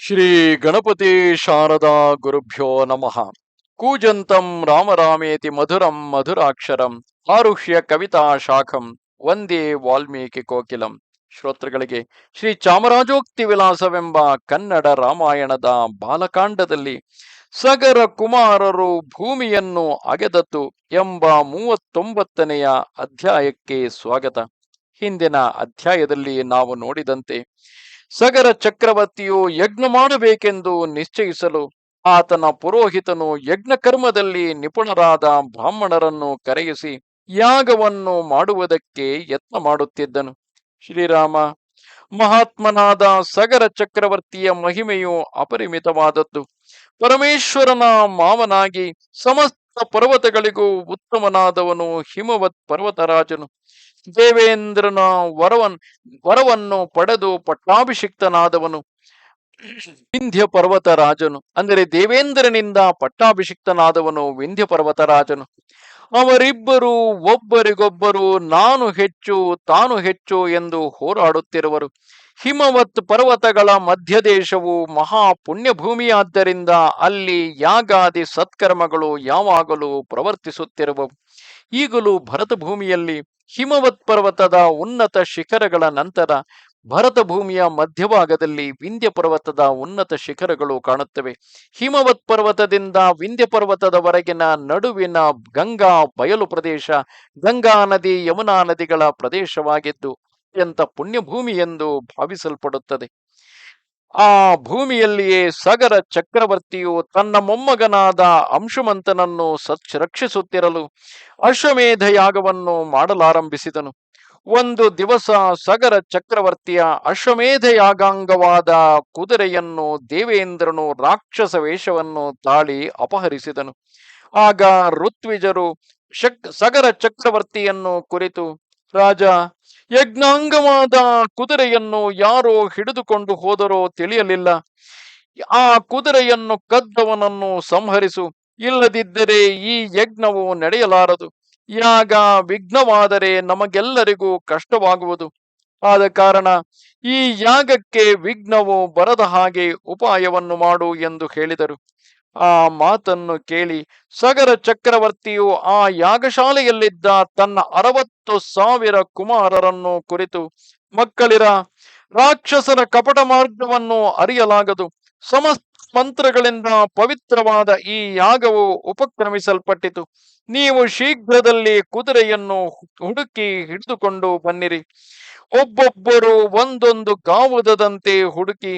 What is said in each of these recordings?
ಶ್ರೀ ಗಣಪತಿ ಶಾರದಾ ಗುರುಭ್ಯೋ ನಮಃ. ಕೂಜಂತಂ ರಾಮರಾಮೇತಿ ಮಧುರಂ ಮಧುರಾಕ್ಷರಂ ಆರುಷ್ಯ ಕವಿತಾ ಶಾಖಂ ವಂದೇ ವಾಲ್ಮೀಕಿ ಕೋಕಿಲಂ. ಶ್ರೋತೃಗಳಿಗೆ ಶ್ರೀ ಚಾಮರಾಜೋಕ್ತಿ ವಿಲಾಸವೆಂಬ ಕನ್ನಡ ರಾಮಾಯಣದ ಬಾಲಕಾಂಡದಲ್ಲಿ ಸಗರ ಕುಮಾರರು ಭೂಮಿಯನ್ನು ಅಗೆದತ್ತು ಎಂಬ ಮೂವತ್ತೊಂಬತ್ತನೆಯ ಅಧ್ಯಾಯಕ್ಕೆ ಸ್ವಾಗತ. ಹಿಂದಿನ ಅಧ್ಯಾಯದಲ್ಲಿ ನಾವು ನೋಡಿದಂತೆ ಸಗರ ಚಕ್ರವರ್ತಿಯು ಯಜ್ಞ ಮಾಡಬೇಕೆಂದು ನಿಶ್ಚಯಿಸಲು ಆತನ ಪುರೋಹಿತನು ಯಜ್ಞ ಕರ್ಮದಲ್ಲಿ ನಿಪುಣರಾದ ಬ್ರಾಹ್ಮಣರನ್ನು ಕರೆಯಿಸಿ ಯಾಗವನ್ನು ಮಾಡುವುದಕ್ಕೆ ಯತ್ನ ಮಾಡುತ್ತಿದ್ದನು. ಶ್ರೀರಾಮ, ಮಹಾತ್ಮನಾದ ಸಗರ ಚಕ್ರವರ್ತಿಯ ಮಹಿಮೆಯು ಅಪರಿಮಿತವಾದದ್ದು. ಪರಮೇಶ್ವರನ ಮಾವನಾಗಿ ಸಮಸ್ತ ಪರ್ವತಗಳಿಗೂ ಉತ್ತಮನಾದವನು ಹಿಮವತ್ ಪರ್ವತರಾಜನು. ದೇವೇಂದ್ರನ ವರವನ್, ವರವನ್ನು ಪಡೆದು ಪಟ್ಟಾಭಿಷಿಕ್ತನಾದವನು. ವಿಂಧ್ಯ ಪರ್ವತ ರಾಜನು. ಅಂದರೆ ದೇವೇಂದ್ರನಿಂದ ಪಟ್ಟಾಭಿಷಿಕ್ತನಾದವನು ವಿಂಧ್ಯ ಪರ್ವತ ರಾಜನು. ಅವರಿಬ್ಬರು ಒಬ್ಬರಿಗೊಬ್ಬರು ನಾನು ಹೆಚ್ಚು, ತಾನು ಹೆಚ್ಚು ಎಂದು ಹೋರಾಡುತ್ತಿರುವರು. ಹಿಮವತ್ ಪರ್ವತಗಳ ಮಧ್ಯದೇಶವು ಮಹಾ ಪುಣ್ಯಭೂಮಿಯಾದ್ದರಿಂದ ಅಲ್ಲಿ ಯಾಗಾದಿ ಸತ್ಕರ್ಮಗಳು ಯಾವಾಗಲೂ ಪ್ರವರ್ತಿಸುತ್ತಿರುವವು. ಈಗಲೂ ಭರತ ಭೂಮಿಯಲ್ಲಿ ಹಿಮವತ್ ಪರ್ವತದ ಉನ್ನತ ಶಿಖರಗಳ ನಂತರ ಭರತ ಭೂಮಿಯ ಮಧ್ಯಭಾಗದಲ್ಲಿ ವಿಂಧ್ಯ ಪರ್ವತದ ಉನ್ನತ ಶಿಖರಗಳು ಕಾಣುತ್ತವೆ. ಹಿಮವತ್ ಪರ್ವತದಿಂದ ವಿಂಧ್ಯ ಪರ್ವತದವರೆಗಿನ ನಡುವಿನ ಗಂಗಾ ಬಯಲು ಪ್ರದೇಶ, ಗಂಗಾ ನದಿ, ಯಮುನಾ ನದಿಗಳ ಪ್ರದೇಶವಾಗಿದ್ದು, ಅತ್ಯಂತ ಪುಣ್ಯಭೂಮಿ ಎಂದು ಭಾವಿಸಲ್ಪಡುತ್ತದೆ. ಆ ಭೂಮಿಯಲ್ಲಿಯೇ ಸಗರ ಚಕ್ರವರ್ತಿಯು ತನ್ನ ಮೊಮ್ಮಗನಾದ ಅಂಶುಮಂತನನ್ನು ಸತ್ ರಕ್ಷಿಸುತ್ತಿರಲು ಅಶ್ವಮೇಧ ಯಾಗವನ್ನು ಮಾಡಲಾರಂಭಿಸಿದನು. ಒಂದು ದಿವಸ ಸಗರ ಚಕ್ರವರ್ತಿಯ ಅಶ್ವಮೇಧ ಯಾಗಾಂಗವಾದ ಕುದುರೆಯನ್ನು ದೇವೇಂದ್ರನು ರಾಕ್ಷಸ ವೇಷವನ್ನು ತಾಳಿ ಅಪಹರಿಸಿದನು. ಆಗ ಋತ್ವಿಜರು ಶಕ್, ಸಗರ ಚಕ್ರವರ್ತಿಯನ್ನು ಕುರಿತು, ರಾಜ ಯಜ್ಞಾಂಗವಾದ ಕುದುರೆಯನ್ನು ಯಾರೋ ಹಿಡಿದುಕೊಂಡು ಹೋದರೋ ತಿಳಿಯಲಿಲ್ಲ. ಆ ಕುದುರೆಯನ್ನು ಕದ್ದವನನ್ನು ಸಂಹರಿಸು. ಇಲ್ಲದಿದ್ದರೆ ಈ ಯಜ್ಞವು ನಡೆಯಲಾರದು. ಯಾಗ ವಿಘ್ನವಾದರೆ ನಮಗೆಲ್ಲರಿಗೂ ಕಷ್ಟವಾಗುವುದು. ಆದ ಕಾರಣ ಈ ಯಾಗಕ್ಕೆ ವಿಘ್ನವು ಬರದ ಹಾಗೆ ಉಪಾಯವನ್ನು ಮಾಡು ಎಂದು ಹೇಳಿದರು. ಆ ಮಾತನ್ನು ಕೇಳಿ ಸಗರ ಚಕ್ರವರ್ತಿಯು ಆ ಯಾಗಶಾಲೆಯಲ್ಲಿದ್ದ ತನ್ನ ಅರವತ್ತು ಸಾವಿರ ಕುಮಾರರನ್ನು ಕುರಿತು, ಮಕ್ಕಳಿರ ರಾಕ್ಷಸರ ಕಪಟ ಮಾರ್ಗವನ್ನು ಅರಿಯಲಾಗದು. ಸಮಸ್ತ ಮಂತ್ರಗಳಿಂದ ಪವಿತ್ರವಾದ ಈ ಯಾಗವು ಉಪಕ್ರಮಿಸಲ್ಪಟ್ಟಿತು. ನೀವು ಶೀಘ್ರದಲ್ಲಿ ಕುದುರೆಯನ್ನು ಹುಡುಕಿ ಹಿಡಿದುಕೊಂಡು ಬನ್ನಿರಿ. ಒಬ್ಬೊಬ್ಬರು ಒಂದೊಂದು ಗಾವುದದಂತೆ ಹುಡುಕಿ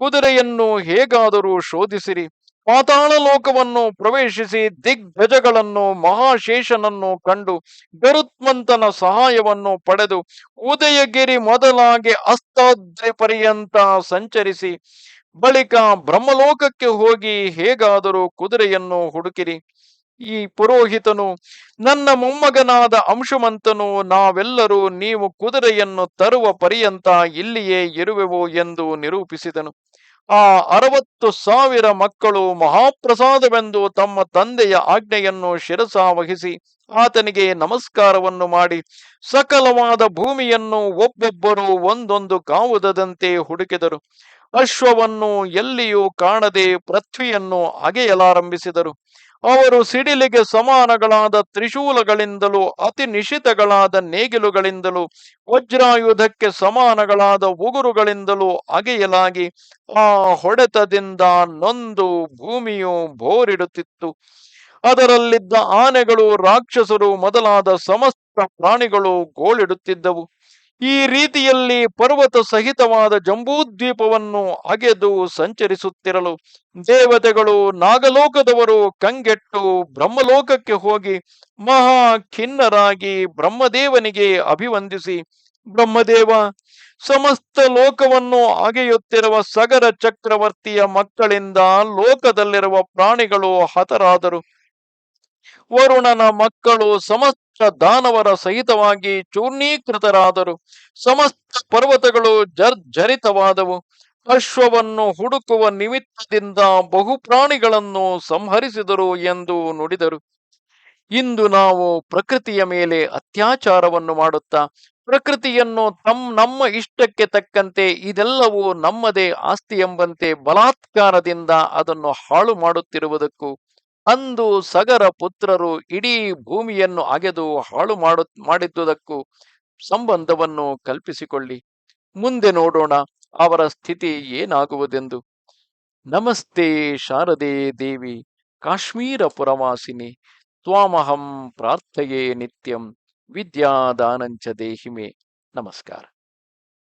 ಕುದುರೆಯನ್ನು ಹೇಗಾದರೂ ಶೋಧಿಸಿರಿ. ಪಾತಾಳ ಲೋಕವನ್ನು ಪ್ರವೇಶಿಸಿ ದಿಗ್ಗಜಗಳನ್ನು, ಮಹಾಶೇಷನನ್ನು ಕಂಡು ಗರುತ್ಮಂತನ ಸಹಾಯವನ್ನು ಪಡೆದು ಉದಯಗಿರಿ ಮೊದಲಾಗಿ ಅಸ್ತಾದ್ರಿ ಪರ್ಯಂತ ಸಂಚರಿಸಿ ಬಳಿಕ ಬ್ರಹ್ಮಲೋಕಕ್ಕೆ ಹೋಗಿ ಹೇಗಾದರೂ ಕುದುರೆಯನ್ನು ಹುಡುಕಿರಿ. ಈ ಪುರೋಹಿತನು, ನನ್ನ ಮೊಮ್ಮಗನಾದ ಅಂಶುಮಂತನು, ನಾವೆಲ್ಲರೂ ನೀವು ಕುದುರೆಯನ್ನು ತರುವ ಪರ್ಯಂತ ಇಲ್ಲಿಯೇ ಇರುವೆವು ಎಂದು ನಿರೂಪಿಸಿದನು. ಆ ಅರವತ್ತು ಸಾವಿರ ಮಕ್ಕಳು ಮಹಾಪ್ರಸಾದವೆಂದು ತಮ್ಮ ತಂದೆಯ ಆಜ್ಞೆಯನ್ನು ಶಿರಸ ವಹಿಸಿ ಆತನಿಗೆ ನಮಸ್ಕಾರವನ್ನು ಮಾಡಿ ಸಕಲವಾದ ಭೂಮಿಯನ್ನು ಒಬ್ಬೊಬ್ಬರು ಒಂದೊಂದು ಕಾವುದದಂತೆ ಹುಡುಕಿದರು. ಅಶ್ವವನ್ನು ಎಲ್ಲಿಯೂ ಕಾಣದೆ ಪೃಥ್ವಿಯನ್ನು ಅಗೆಯಲಾರಂಭಿಸಿದರು. ಅವರು ಸಿಡಿಲಿಗೆ ಸಮಾನಗಳಾದ ತ್ರಿಶೂಲಗಳಿಂದಲೂ ಅತಿ ನಿಶಿತಗಳಾದ ನೇಗಿಲುಗಳಿಂದಲೂ ವಜ್ರಾಯುಧಕ್ಕೆ ಸಮಾನಗಳಾದ ಉಗುರುಗಳಿಂದಲೂ ಅಗೆಯಲಾಗಿ ಆ ಹೊಡೆತದಿಂದ ನೊಂದು ಭೂಮಿಯು ಬೋರಿಡುತ್ತಿತ್ತು. ಅದರಲ್ಲಿದ್ದ ಆನೆಗಳು ರಾಕ್ಷಸರು ಮೊದಲಾದ ಸಮಸ್ತ ಪ್ರಾಣಿಗಳು ಗೋಳಿಡುತ್ತಿದ್ದವು. ಈ ರೀತಿಯಲ್ಲಿ ಪರ್ವತ ಸಹಿತವಾದ ಜಂಬೂದ್ವೀಪವನ್ನು ಅಗೆದು ಸಂಚರಿಸುತ್ತಿರಲು ದೇವತೆಗಳು ನಾಗಲೋಕದವರು ಕಂಗೆಟ್ಟು ಬ್ರಹ್ಮಲೋಕಕ್ಕೆ ಹೋಗಿ ಮಹಾ ಖಿನ್ನರಾಗಿ ಬ್ರಹ್ಮದೇವನಿಗೆ ಅಭಿವಂದಿಸಿ, ಬ್ರಹ್ಮದೇವ, ಸಮಸ್ತ ಲೋಕವನ್ನು ಅಗೆಯುತ್ತಿರುವ ಸಗರ ಚಕ್ರವರ್ತಿಯ ಮಕ್ಕಳಿಂದ ಲೋಕದಲ್ಲಿರುವ ಪ್ರಾಣಿಗಳು ಹತರಾದರು. ವರುಣನ ಮಕ್ಕಳು ಸಮಸ್ತ ದಾನವರ ಸಹಿತವಾಗಿ ಚೂರ್ಣೀಕೃತರಾದರು. ಸಮಸ್ತ ಪರ್ವತಗಳು ಜರ್ಜರಿತವಾದವು ಅಶ್ವವನ್ನು ಹುಡುಕುವ ನಿಮಿತ್ತದಿಂದ ಬಹು ಪ್ರಾಣಿಗಳನ್ನು ಸಂಹರಿಸಿದರು ಎಂದು ನುಡಿದರು. ಇಂದು ನಾವು ಪ್ರಕೃತಿಯ ಮೇಲೆ ಅತ್ಯಾಚಾರವನ್ನು ಮಾಡುತ್ತಾ, ಪ್ರಕೃತಿಯನ್ನು ತಮ್, ನಮ್ಮ ಇಷ್ಟಕ್ಕೆ ತಕ್ಕಂತೆ ಇದೆಲ್ಲವೂ ನಮ್ಮದೇ ಆಸ್ತಿ ಎಂಬಂತೆ ಬಲಾತ್ಕಾರದಿಂದ ಅದನ್ನು ಹಾಳು ಮಾಡುತ್ತಿರುವುದಕ್ಕೂ ಅಂದು ಸಗರ ಪುತ್ರರು ಇಡೀ ಭೂಮಿಯನ್ನು ಅಗೆದು ಹಾಳು ಮಾಡು ಮಾಡಿದ್ದುದಕ್ಕೂ ಸಂಬಂಧವನ್ನು ಕಲ್ಪಿಸಿಕೊಳ್ಳಿ. ಮುಂದೆ ನೋಡೋಣ ಅವರ ಸ್ಥಿತಿ ಏನಾಗುವುದೆಂದು. ನಮಸ್ತೆ ಶಾರದೆ ದೇವಿ ಕಾಶ್ಮೀರ ಪುರವಾಸಿನಿ ತ್ವಾಮಹಂ ಪ್ರಾರ್ಥಯೇ ನಿತ್ಯಂ, ವಿದ್ಯಾದಾನಂಚ ದೇಹಿಮೆ. ನಮಸ್ಕಾರ.